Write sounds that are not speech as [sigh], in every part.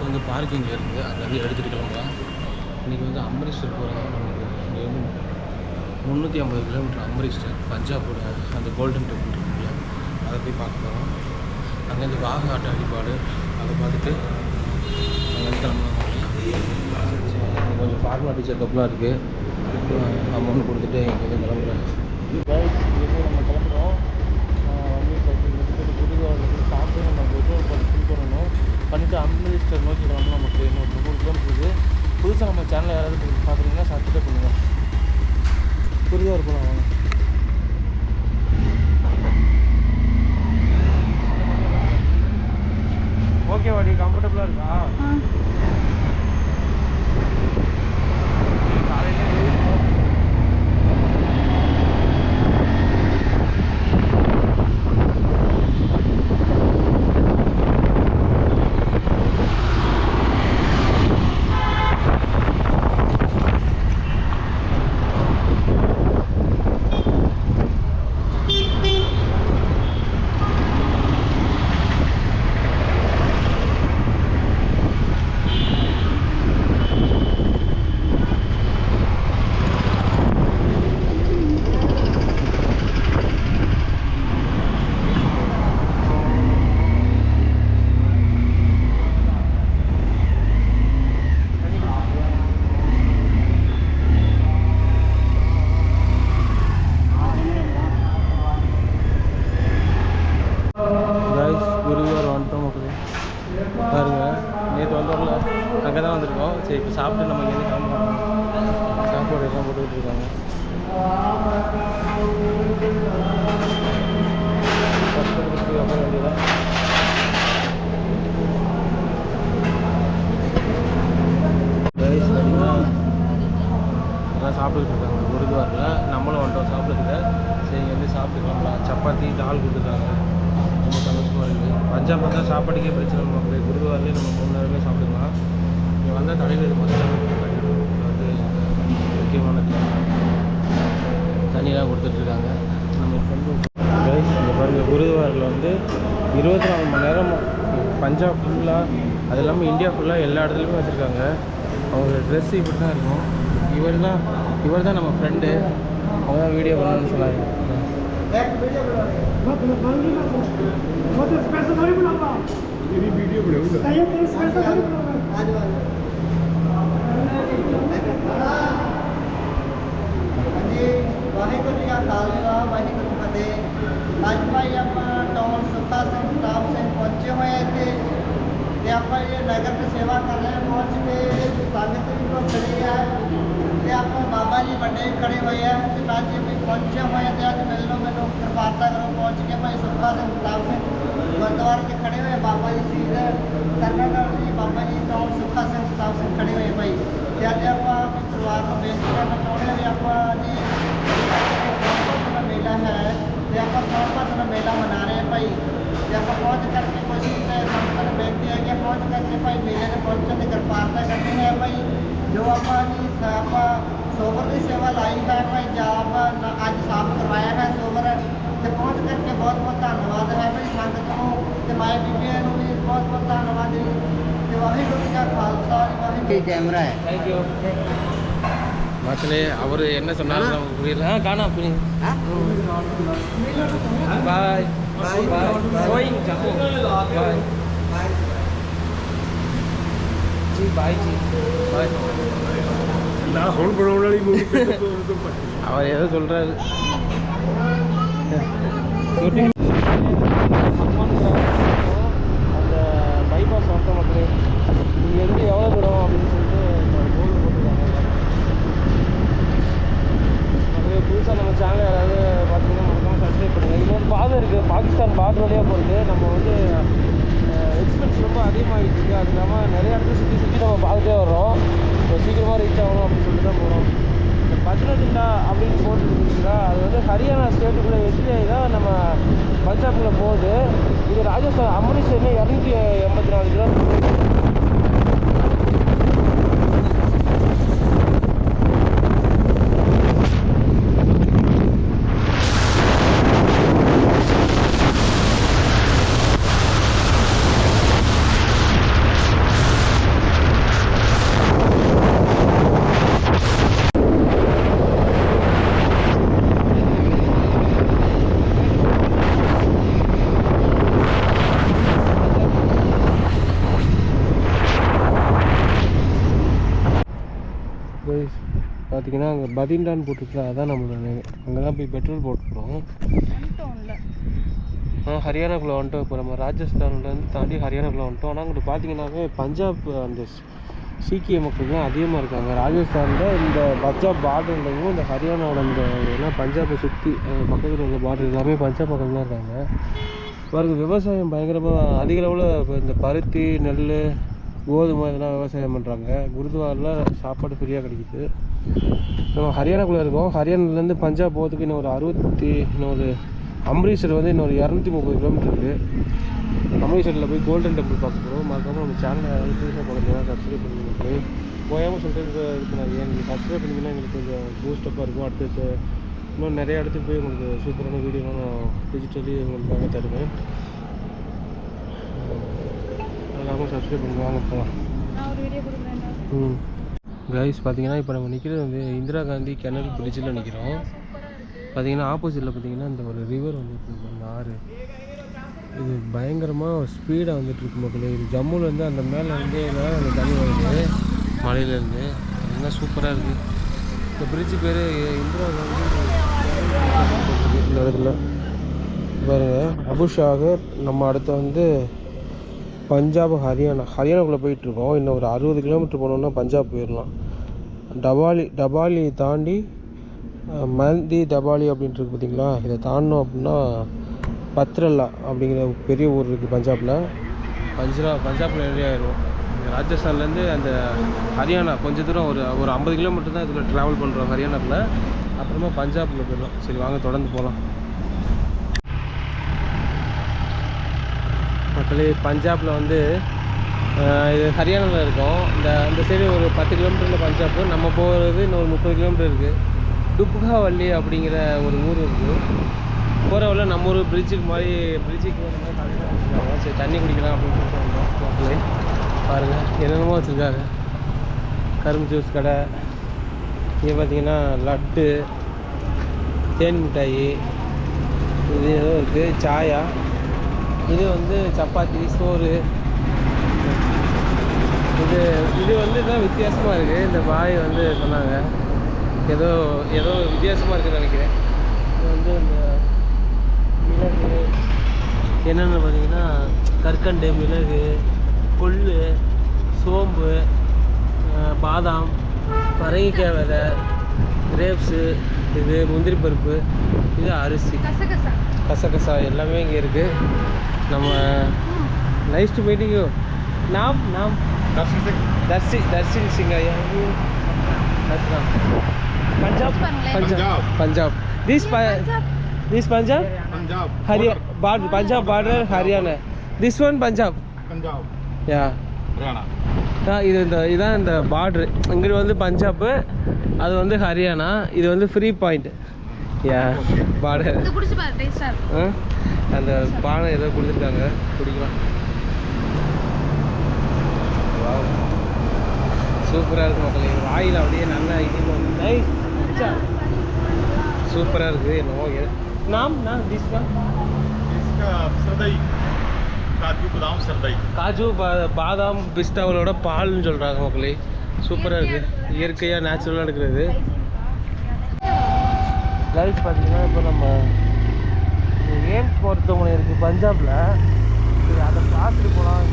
இப்போ வந்து பார்க்கிங் இருக்குது அதை வந்து எடுத்துகிட்டு கிளம்பலாம் இன்றைக்கி வந்து அம்ரிஸ்டர் போகிறதா நமக்கு இங்கே வந்து முந்நூற்றி ஐம்பது கிலோமீட்டர் அம்ரிஸ்டர் பஞ்சாபோட அந்த கோல்டன் டெம்பிள் இருக்குல்ல அதை போய் பார்க்க போகிறோம் அங்கேருந்து வாக ஆட்ட அடிப்பாடு அதை பார்த்துட்டு அங்கேருந்து கிளம்பலாம் கொஞ்சம் ஃபார்மாலிட்டி செக்கப்லாம் இருக்குது அமௌண்ட் கொடுத்துட்டு இங்கேருந்து கிளம்புறேன் நம்ம கிளம்புறோம் வந்து இப்போ புதுவாக சாப்பிட்டு நம்ம பெட்ரோல் பண்ணி ஃபில் பண்ணணும் பண்ணிவிட்டு அம்ரிஸ்டர் நோக்கி கிளம்பலாம் நமக்கு இன்னும் முந்நூறு கிலோமீட்டர் இருக்குது புதுசாக நம்ம சேனல் யாராவது பார்க்குறீங்கன்னா சப்ஸ்கிரைப் பண்ணுங்கள் புரிதா போகலாம் வாங்க ஓகே வாடி கம்ஃபர்டபுளாக இருக்கா? காலையில கைஸ் குருவார் வந்துட்டோம் மக்களே பாருங்க நேற்று வந்தோம்ல அங்கே சரி இப்போ சாப்பிட்டு நம்ம இங்கேருந்து கிளம்பலாம் சாப்பாடு எல்லாம் போட்டுக்கிட்டு இருக்காங்க அப்புறம் எடுத்துட்டு போய் உட்கார வேண்டியதா கைஸ் எல்லாம் சாப்பிட்டுக்கிட்டு இருக்காங்க. குருத்வாரில் நம்மளும் வந்துட்டோம் சாப்பிட்றதுக்கு. சரி இங்கே வந்து சாப்பிட்டுக்கலாம் சப்பாத்தி டால் கொடுத்துருக்காங்க. ரொம்ப சந்தோஷமாக இருக்குது பஞ்சாப் வந்தால் சாப்பாட்டுக்கே பிரச்சனை இல்லை மக்களே. குருத்வாரிலே நம்ம மூணு நேரமே சாப்பிட்டுக்கலாம். இங்கே வந்தால் தலைவர் மசாலா வந்து முக்கியமானது தண்ணியெலாம் கொடுத்துட்ருக்காங்க. நம்ம ஃப்ரெண்டு இங்கே பாருங்கள் குருத்வாரில் வந்து இருபத்தி நாலு மணி நேரம் பஞ்சாப் ஃபுல்லாக அது இல்லாமல் இந்தியா ஃபுல்லாக எல்லா இடத்துலையுமே வச்சுருக்காங்க. அவங்க ட்ரெஸ் இப்படி தான் இருக்கும். இவர் தான் இவர் தான் நம்ம ஃப்ரெண்டு அவங்க தான் வீடியோ பண்ணணும்னு சொன்னாங்க ਹਾਂਜੀ, ਵਾਹਿਗੁਰੂ ਜੀ ਕਾ ਖਾਲਸਾ, ਵਾਹਿਗੁਰੂ ਜੀ ਫਤਿਹ। ਅੱਜ ਭਾਈ ਆਪਾਂ ਟੌਲ ਸੁੱਖਾ ਸਿੰਘ ਪ੍ਰਤਾਪ ਸਿੰਘ ਪਹੁੰਚੇ ਹੋਏ ਇੱਥੇ ਤੇ ਆਪਾਂ ਇਹ ਨਗਰ ਦੀ ਸੇਵਾ ਕਰ ਰਹੇ ਹਾਂ, ਪਹੁੰਚ ਕੇ ਸੰਗਤ ਵੀ ਬਹੁਤ ਖੜੀ ਆ ਤੇ ਆਪਾਂ ਬਾਬਾ ਜੀ ਵੱਡੇ ਖੜੇ ਹੋਏ ਆ ਤੇ ਅੱਜ ਵੀ ਪਹੁੰਚੇ ਹੋਏ ਤੇ ਅੱਜ ਮਿਲੋ ਮੈਨੂੰ ਕਿਰਪਾਲਤਾ ਕਰੋ, ਪਹੁੰਚ ਕੇ ਭਾਈ ਸੁੱਖਾ ਸਿੰਘ ਪ੍ਰਤਾਪ ਸਿੰਘ ਗੁਰਦੁਆਰੇ 'ਚ ਖੜੇ ਹੋਏ ਬਾਬਾ ਜੀ ਸ਼ਹੀਦ ਕਰਨਾਟਕ ਜੀ ਬਾਬਾ ਜੀ ਟੌਲ ਸੁੱਖਾ ਸਿੰਘ ਪ੍ਰਤਾਪ ਸਿੰਘ ਖੜੇ ਹੋਏ ਭਾਈ। ਤੇ ਅੱਜ ਆਪਾਂ ਆਪਣੇ ਪਰਿਵਾਰ ਨੂੰ ਬੇਨਤੀ ਕਰਨਾ ਚਾਹੁੰਦੇ ਹਾਂ ਵੀ ਆਪਾਂ ਜੀ ਗਣਪਤ ਦਾ ਮੇਲਾ ਹੈ ਤੇ ਆਪਾਂ ਗਣਪਤ ਦਾ ਮੇਲਾ ਮਨਾ ਰਹੇ ਹਾਂ ਭਾਈ। ਤੇ ਆਪਾਂ ਪਹੁੰਚ ਕਰਕੇ ਕੋਸ਼ਿਸ਼ ਤੇ ਸੰਗਤਾਂ ਨੂੰ ਬੇਨਤੀ ਹੈ ਕਿ ਪਹੁੰਚ ਕਰਕੇ ਭਾਈ ਮੇਲੇ ਦੇ ਪਹੁੰਚਣ ਦੀ ਕਿਰਪਾਲਤਾ ਕਰਨੀ ਹੈ ਭਾਈ। ਜੋ ਆਪਾਂ ਜੀ ਆਪਾਂ ਸੋਵਰ ਦੀ ਸੇਵਾ ਲਾਈ ਹੈ ਭਾਈ ਜਾਪ ਨ- ਅੱਜ ਸਾਫ਼ ਕਰਵਾਇਆ ਹੈ ਸੋਵਰ, ਤੇ ਪਹੁੰਚ ਕਰਕੇ ਬਹੁਤ ਬਹੁਤ ਧੰਨਵਾਦ ਹੈ ਭਾਈ ਸੰਗਤ ਨੂੰ ਤੇ ਮਾਈ ਬੀਬੀਆਂ ਨੂੰ ਵੀ ਬਹੁਤ ਬਹੁਤ ਧੰਨਵਾਦ ਜੀ। கேமரா மக்களே அவர் என்ன சொன்னாலும் நமக்கு புரியல. காணா புரியுது bye. Bye. Bye. Ji bye G. [laughs] அவர் எதை சொல்றாரு. [laughs] இருக்குது பாகிஸ்தான் பார்டர் வழியாக போகிறது நம்ம வந்து எக்ஸ்பென்ஸ் ரொம்ப அதிகமாகிட்டு இருக்குது அது இல்லாமல் நிறைய இடத்துல சுற்றி சுற்றி நம்ம பார்த்துட்டே வர்றோம். இப்போ சீக்கிரமாக ரீச் ஆகணும் அப்படின்னு சொல்லிட்டு தான் போகிறோம் இந்த பத்ரதிண்டா அப்படின்னு போட்டுருந்துச்சுன்னா அது வந்து ஹரியானா ஸ்டேட்டுக்குள்ளே எஸ்பிஐ தான் நம்ம பஞ்சாப்குள்ளே போகுது. இது ராஜஸ்தான் அம்ரிட்சர்னு இரநூத்தி எண்பத்தி நாலு கிலோமீட்டர் கைஸ் பார்த்தீங்கன்னா அங்கே பதிண்டான்னு போட்டுருக்கா அதான் நம்மளோட அங்கே தான் போய் பெட்ரோல் போட்டுக்கிறோம் ஆ ஹரியானாக்குள்ளே வந்துட்டோம். இப்போ நம்ம ராஜஸ்தான்லேருந்து தாண்டி ஹரியானாக்குள்ளே வந்துட்டோம். ஆனால் அங்கிட்டு பார்த்தீங்கன்னாவே பஞ்சாப் அந்த சீக்கிய மக்கள் தான் அதிகமாக இருக்காங்க. ராஜஸ்தானில் இந்த பஞ்சாப் பார்டர்லையும் இந்த ஹரியானாவோட இந்த ஏன்னா பஞ்சாபை சுற்றி பக்கத்தில் உள்ள பார்டர் எல்லாமே பஞ்சாப் மக்கள் தான் இருக்காங்க. பாருங்க விவசாயம் பயங்கரமாக அதிக அளவில் இப்போ இந்த பருத்தி நெல் கோதுமை இதெல்லாம் விவசாயம் பண்ணுறாங்க குருத்வாரில் சாப்பாடு ஃப்ரீயாக கிடைக்குது. நம்ம ஹரியானாக்குள்ளே இருக்கோம். ஹரியானாலேருந்து பஞ்சாப் போகிறதுக்கு இன்னும் ஒரு அறுபத்தி இன்னொரு அம்ரிட்சர் வந்து இன்னொரு இரநூத்தி முப்பது கிலோமீட்டர் இருக்குது அம்ரிட்சரில் போய் கோல்டன் டெம்பிள் பார்க்க போகிறோம் மறக்காமல் நம்ம சேனலை புதுசாக பார்க்குறீங்கன்னா சப்ஸ்கிரைப் பண்ணிட்டு போயாமல் சொல்லிட்டு பண்ணாதீங்க நீங்கள் சப்ஸ்கிரைப் பண்ணிங்கன்னா எங்களுக்கு கொஞ்சம் பூஸ்டப்பாக இருக்கும். அடுத்து இன்னும் நிறைய இடத்துக்கு போய் உங்களுக்கு சூப்பரான வீடியோலாம் நான் டிஜிட்டலி உங்களுக்காக தருவேன். மறக்காமல் சப்ஸ்கிரைப் பண்ணி வாங்க போகலாம் ம். கைஸ் பார்த்தீங்கன்னா இப்போ நம்ம நிற்கிறது வந்து இந்திரா காந்தி கெனல் பிரிட்ஜில் நிற்கிறோம் பார்த்தீங்கன்னா ஆப்போசிட்டில் பார்த்தீங்கன்னா இந்த ஒரு ரிவர் வந்துட்டு அந்த ஆறு. இது பயங்கரமாக ஸ்பீடாக வந்துட்டு இருக்கு மக்களே. இது ஜம்முலேருந்து அந்த மேலே வந்து மேலே அந்த தண்ணி வருது. மலையிலேருந்து அதெல்லாம் சூப்பராக இருக்குது இந்த பிரிட்ஜு பேர் இந்திரா காந்தி இந்த இடத்துல பாருங்கள் அபுஷாகர் நம்ம அடுத்து வந்து பஞ்சாப் ஹரியானா. ஹரியானாக்குள்ளே போயிட்டுருக்கோம் இன்னும் ஒரு அறுபது கிலோமீட்டர் போனோம்னா பஞ்சாப் போயிடலாம். டபாலி டபாலி தாண்டி மந்தி டபாலி அப்படின்ட்டு இருக்குது பார்த்தீங்களா இதை தாண்டணும் அப்படின்னா பத்ரல்லா அப்படிங்கிற ஒரு பெரிய ஊர் இருக்குது பஞ்சாபில். பஞ்சா பஞ்சாபில் ஏரியா ஆயிரும் ராஜஸ்தான்லேருந்து அந்த ஹரியானா கொஞ்சம் தூரம் ஒரு ஒரு ஐம்பது கிலோமீட்டர் தான் இதில் ட்ராவல் பண்ணுறோம் ஹரியானாவில் அப்புறமா பஞ்சாபில் போயிடலாம். சரி வாங்க தொடர்ந்து போகலாம். மக்களே பஞ்சாபில் வந்து இது ஹரியானாவில் இருக்கும். இந்த இந்த சைடு ஒரு பத்து கிலோமீட்டரில் பஞ்சாப்பு நம்ம போகிறது இன்னும் ஒரு முப்பது கிலோமீட்டர் இருக்குது டுப்காவல்லி அப்படிங்கிற ஒரு ஊர் இருக்குது போகிற வழில நம்ம ஊர் பிரிட்ஜுக்கு மாதிரி பிரிட்ஜுக்கு வந்து மாதிரி வச்சுருக்காங்க. சரி தண்ணி குடிக்கலாம் அப்படின்னு சொல்லிட்டு வந்தோம். பாருங்கள் என்னென்னமோ வச்சுருக்காங்க. கரும்பு ஜூஸ் கடை. இங்கே பார்த்தீங்கன்னா லட்டு தேன் மிட்டாயி இது ஏதோ இருக்குது சாயா. இது வந்து சப்பாத்தி சோறு. இது இது வந்து தான் வித்தியாசமாக இருக்குது இந்த பாய் வந்து சொன்னாங்க. ஏதோ ஏதோ வித்தியாசமாக இருக்குன்னு நினைக்கிறேன். இது வந்து இந்த மிளகு என்னென்னு பார்த்தீங்கன்னா கற்கண்டு மிளகு கொள்ளு சோம்பு பாதாம் பரங்கிக்காய் விதை கிரேப்ஸு இது முந்திரி பருப்பு இது அரிசி. கசகசா. எல்லாமே இங்கே இருக்குது நம்ம நைஸ் டு மீட்டிங் நாம் நாம். దర్శి దర్శన్ ஐயா Punjab Punjab Punjab Punjab this this Punjab Hariya border Punjab border Haryana this one Punjab yeah இது இந்த இதுதான் இந்த பார்ட்ரு இங்கிட்டு வந்து பஞ்சாப் அது வந்து ஹரியானா இது வந்து ஃப்ரீ பாயிண்ட் யா பார்டர் அந்த பானை ஏதோ கொடுத்துருக்காங்க. குடிக்கலாம். சூப்பராக இருக்குது மக்களே. வாயில் அப்படியே நல்லா இது சூப்பராக இருக்குது. என்னவோ நாம் நான் டிஸ்கா சர்தை காஜு பாதாம் சர்தை காஜு பாதாம் பிஸ்தாவலோட பால்னு சொல்கிறாங்க மக்களே. சூப்பராக இருக்குது இயற்கையாக நேச்சுரலாக இருக்கிறது லைஃப் பார்த்தீங்கன்னா இப்போ நம்ம ஏம்ஸ் மருத்துவமனை இருக்குது பஞ்சாபில். அதை பார்த்துட்டு போகலாம்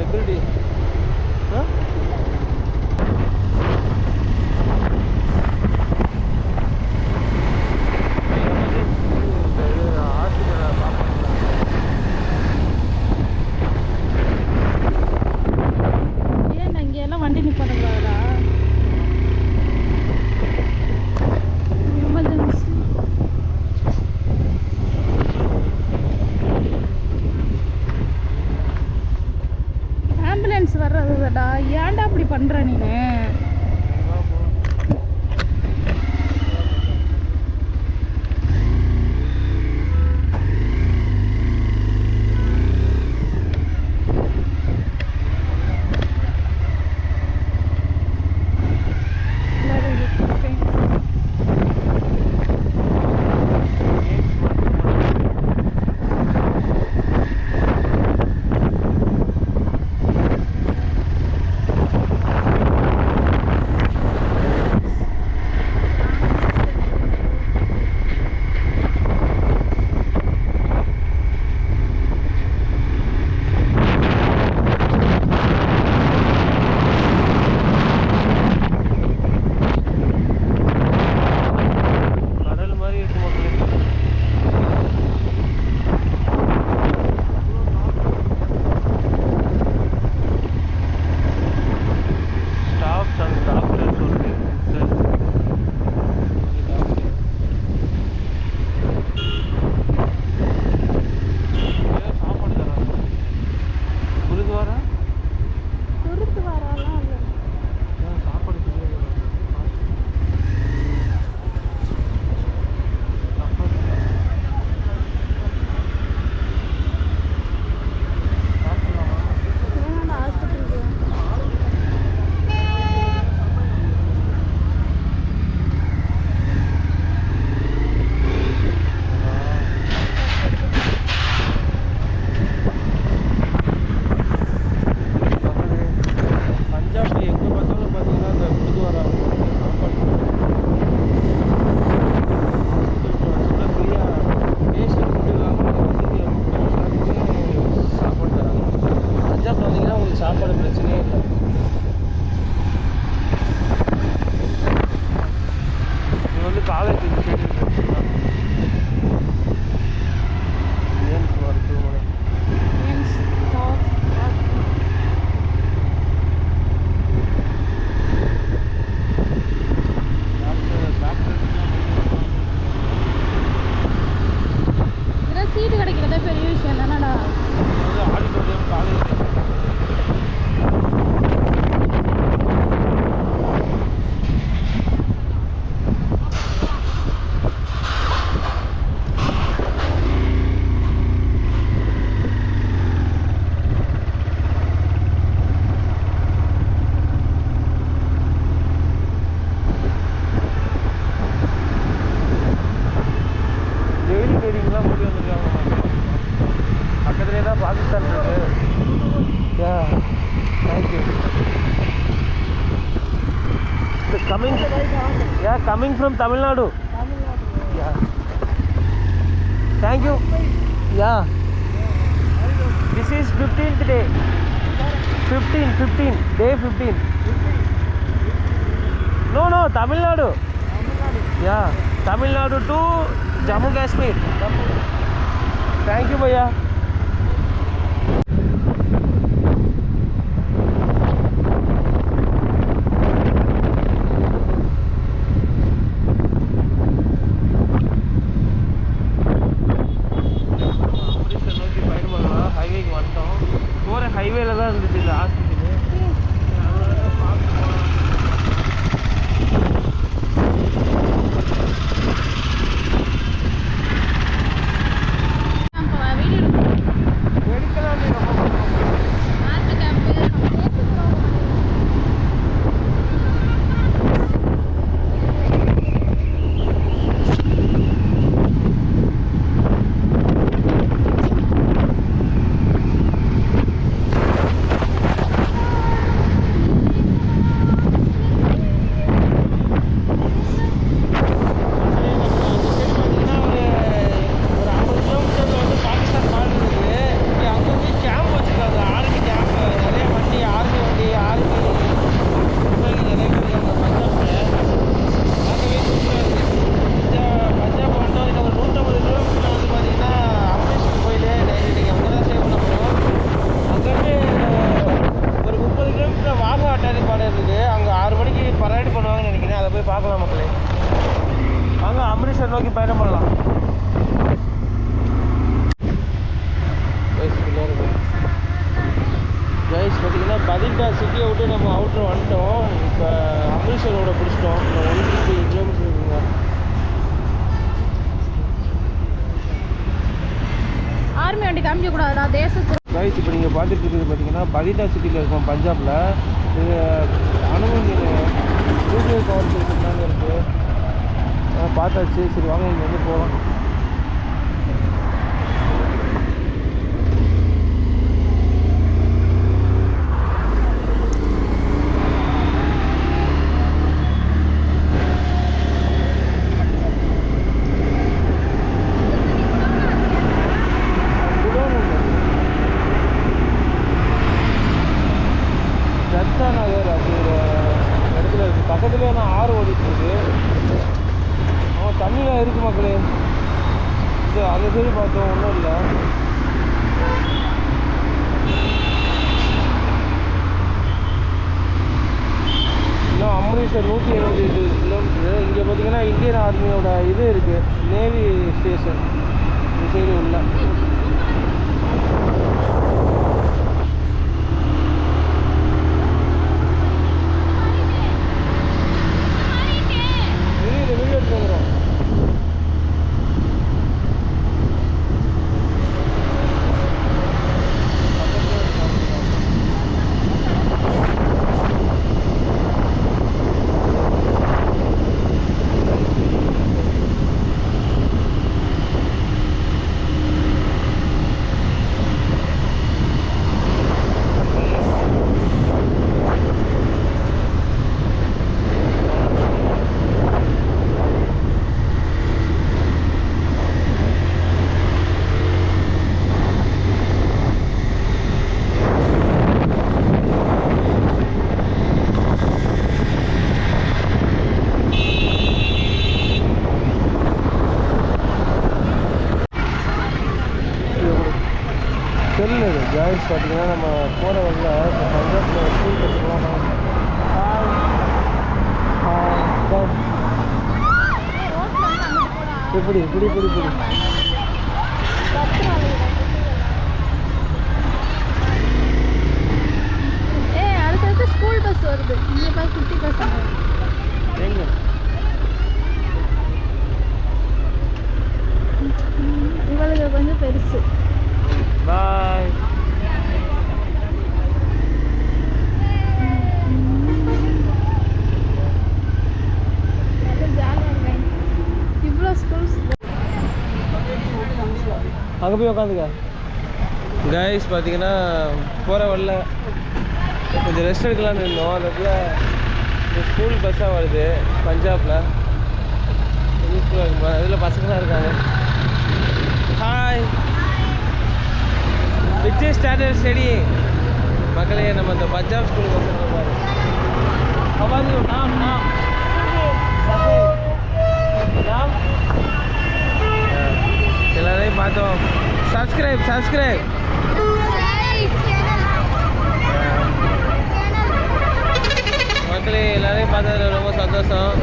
வந்துட்டோம் இது coming yeah coming from Tamil Nadu yeah thank you yeah this is fifteenth day fifteen fifteen day fifteen no no Tamil Nadu yeah Tamil Nadu to Jammu Kashmir thank you భయ్యా இருக்குது அங்கே ஆறு மணிக்கு பரேடு பண்ணுவாங்கன்னு நினைக்கிறேன். அதை போய் பார்க்கலாம் மக்களே. வாங்க அம்ரிட்சர் நோக்கி பயணம் பண்ணலாம். கைஸ் பார்த்தீங்கன்னா பதில்டா சிட்டியை விட்டு நம்ம அவுட்டர் வந்துட்டோம். இப்போ அம்ரிட்சரோட பிடிச்சிட்டோம். இந்த ஒன் ஃபிஃப்டி கிலோமீட்டர் இருக்குங்க. ஆர்மி வண்டி காமிக்க கூடாதுடா தேச கைஸ் இப்போ நீங்கள் பார்த்துட்டு இருக்கிறது பார்த்தீங்கன்னா பதில்டா சிட்டியில் இருக்கோம் பஞ்சாபில். இது அனுமதி நியூக்ளியர் பவர் ஸ்டேஷன் இருக்குது பார்த்தாச்சு. சரி வாங்க இங்கே வந்து போகலாம் ஜட்ஜா நகர் அப்படிங்கிற இடத்துல இருக்குது பக்கத்துலேயே நான் ஆறு ஓடிட்டு இருக்கு அவன் தண்ணியில் இருக்கு மக்களே இது அந்த சைடு அங்கே போய் உட்காந்துக்க கைஸ் பார்த்தீங்கன்னா போகிற வரல கொஞ்சம் ரெஸ்ட் எடுக்கலாம்னு இருந்தோம். அந்த இடத்துல இந்த ஸ்கூல் பஸ்ஸாக வருது பஞ்சாபில். யூஸ்ஃபுல்லாக இருக்கும் இதில் பசங்களாம் இருக்காங்க. ஹாய் விஜய் ஸ்டாண்டர்ட் ஸ்டடி மக்களே நம்ம இந்த பஞ்சாப் ஸ்கூலுக்கு வந்துருக்கோம் பாரு. நாம் நாம். நாம். எல்லாரையும் பார்த்தோம். சப்ஸ்கிரைப் சப்ஸ்கிரைப் மக்களே எல்லாரையும் பார்த்ததுல ரொம்ப சந்தோஷம்.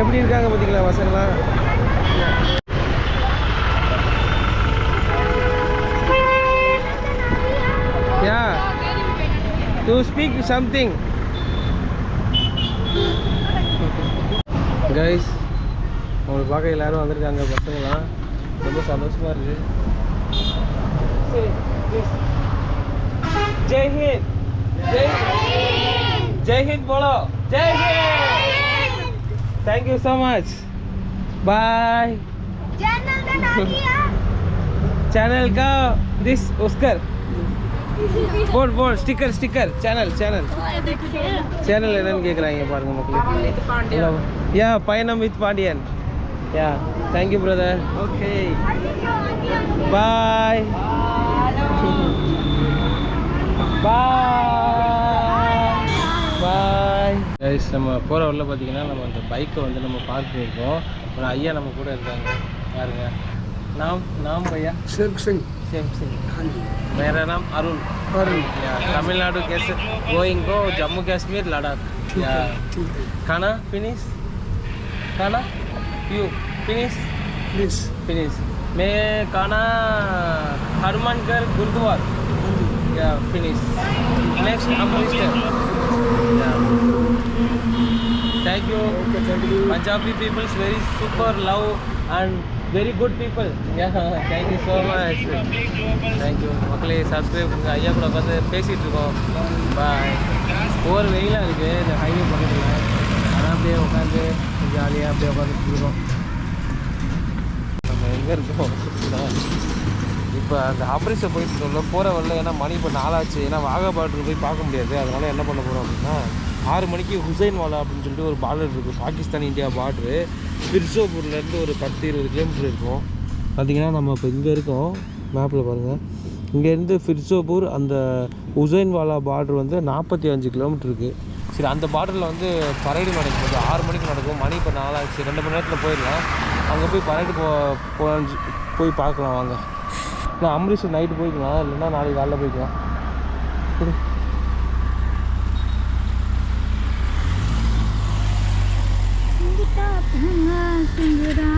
எப்படி இருக்காங்க பார்த்தீங்களா பசங்களாம் yeah to speak something guys உங்களுக்கு பார்க்க எல்லாரும் வந்திருக்காங்க பசங்களாம் ரொம்ப சந்தோஷமா இருக்கு Jai Hind Jai Jai Hind polo Jai Hind thank you so much bye channel का दिस उसकर बोल बोल sticker sticker channel channel channel என்னன்னு கேட்குறாங்க பாருங்க மக்களே யா பயணம் with Pandian yeah thank you brother okay bye bye bye guys நம்ம போகிற வரல பார்த்தீங்கன்னா நம்ம அந்த பைக்கை வந்து நம்ம பார்க் பண்ணியிருக்கோம். ஒரு ஐயா நம்ம கூட இருக்காங்க பாருங்க. நாம் நாம் ஐயா. ஷேப் சிங் ஷேப் சிங் மேரா நாம் Arun. Arun. Tamil Nadu guys going go Jammu Kashmir Ladakh. கானா ஃபினிஷ் கானா? यू फिनिश फिनिश फिनिश मैं काना Harmanagar Gurudwara. Yeah finish next Amritsar thank you Punjabi peoples very super love and very good people thank you so much thank you मकल subscribe ऐसा कूड़ा पाँच पेसिटी bye over well highway पकड़े आना अब उसे जालिया अब இருக்கோம் நம்ம எங்கே இருக்கோம்? இப்போ அந்த அம்ரிஷை போயிட்டு இருக்கோம்ல போகிற வரல. ஏன்னா மணி இப்போ நாளாச்சு ஏன்னா வாகா போய் பார்க்க முடியாது. அதனால் என்ன பண்ண போகிறோம் அப்படின்னா ஆறு மணிக்கு ஹுசைன் வாலா அப்படின்னு சொல்லிட்டு ஒரு பார்டர் இருக்குது பாகிஸ்தான் இந்தியா பார்டரு பிர்சோபூர்லேருந்து ஒரு பத்து இருபது கிலோமீட்டர் இருக்கும். பார்த்தீங்கன்னா நம்ம இப்போ இங்கே இருக்கோம். மேப்பில் பாருங்கள் இங்கேருந்து ஃபிர்சோபூர் அந்த உசைன் வாலா பார்டர் வந்து நாற்பத்தி அஞ்சு கிலோமீட்டர் இருக்குது சரி அந்த பார்டரில் வந்து பரேடு நடக்கும் போது ஆறு மணிக்கு நடக்கும். மணி இப்போ நாலாச்சு ரெண்டு மணி நேரத்தில் போயிடலாம். அங்கே போய் பரேடு போ போ- போய் பார்க்கலாம் வாங்க. நான் அம்ரிஷ் நைட்டு போய்க்கலாம். இல்லைன்னா நாளைக்கு காலைல போய்க்கலாம். சிங்கிட்டா சிங்கிடா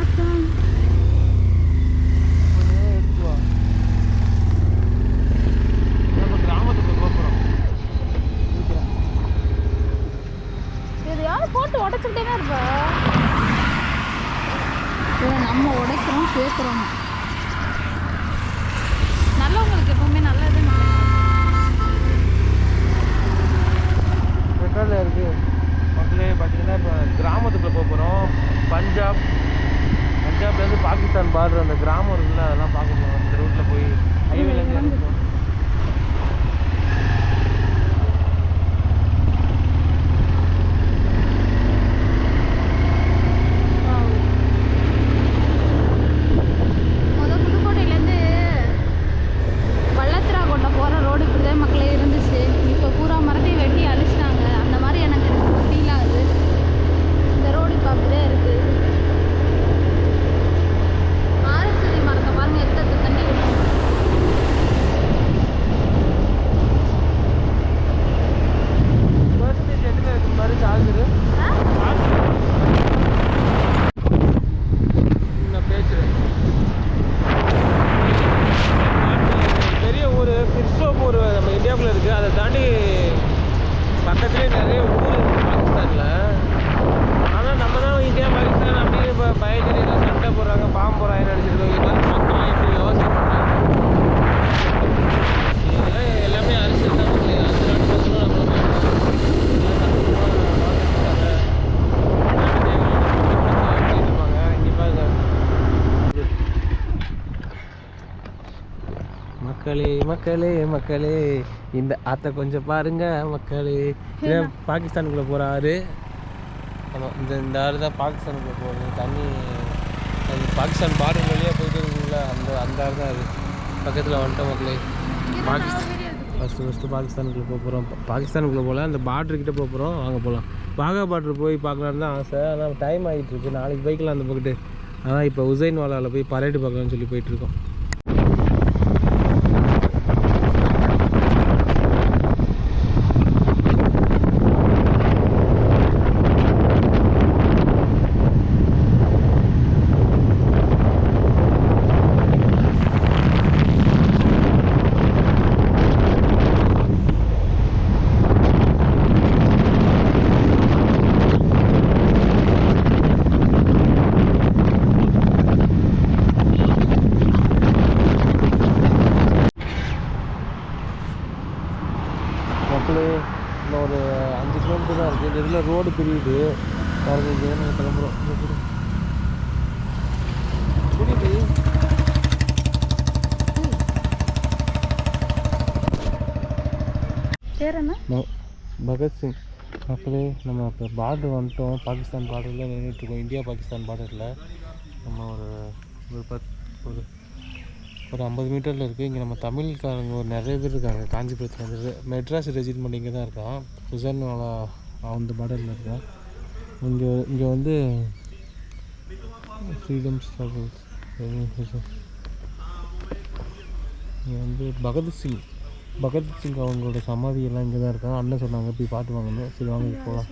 மக்களே மக்களே இந்த ஆத்த கொஞ்சம் பாருங்க மக்களே. பாகிஸ்தானுக்குள்ளே போகிற ஆறு ஆமாம் இந்த இந்த ஆறு தான் பாகிஸ்தானுக்குள்ளே போகிறது தண்ணி அது பாகிஸ்தான் பார்டர் வழியாக போயிட்டு இருக்குங்கள அந்த அந்த ஆறு தான் அது. பக்கத்தில் வந்துட்டோம் மக்களே. பாகிஸ்தான் ஃபஸ்ட்டு ஃபஸ்ட்டு பாகிஸ்தானுக்குள்ளே போக போகிறோம் பாகிஸ்தானுக்குள்ளே போகல அந்த பார்டர் கிட்ட போக போகிறோம் வாங்க போகலாம் வாகா பார்டர் போய் பார்க்கலான்னு தான் ஆசை. ஆனால் டைம் ஆகிட்டு இருக்கு. நாளைக்கு பைக்கில் அந்த பக்கத்து. ஆனால் இப்போ உசைன் வாலாவில் போய் பரேடு பார்க்கலாம்னு சொல்லி போயிட்டுருக்கோம் மக்களே இன்னும் ஒரு அஞ்சு கிலோமீட்டர் தான் இருக்குது இந்த இதில் ரோடு பிரியுது பாருங்க இங்கே நாங்கள் கிளம்புறோம் இங்க பாரு. புரியுது பேர் என்ன நோ பகத்சிங் மக்களே நம்ம இப்போ பார்டர் வந்துட்டோம். பாகிஸ்தான் பார்டரில் நின்றுட்டுருக்கோம் இந்தியா பாகிஸ்தான் பார்டரில் நம்ம ஒரு ஒரு பத் ஒரு ஒரு ஐம்பது மீட்டரில் இருக்குது இங்கே நம்ம தமிழ்காரங்க ஒரு நிறைய பேர் இருக்காங்க. காஞ்சிபுரத்தில் வந்து மெட்ராஸ் ரெஜிமெண்ட் இங்கே தான் இருக்கான். ஹுசன் அந்த பார்டரில் இருக்கான். இங்கே இங்கே வந்து ஃப்ரீடம் ஸ்ட்ரகிள்ஸ் இங்கே வந்து பகத்சிங் பகத்சிங் அவங்களோட சமாதி எல்லாம் இங்கே தான் இருக்காங்க. அண்ணன் சொன்னாங்க போய் பார்த்து வாங்கணும் சரி வாங்க போகலாம்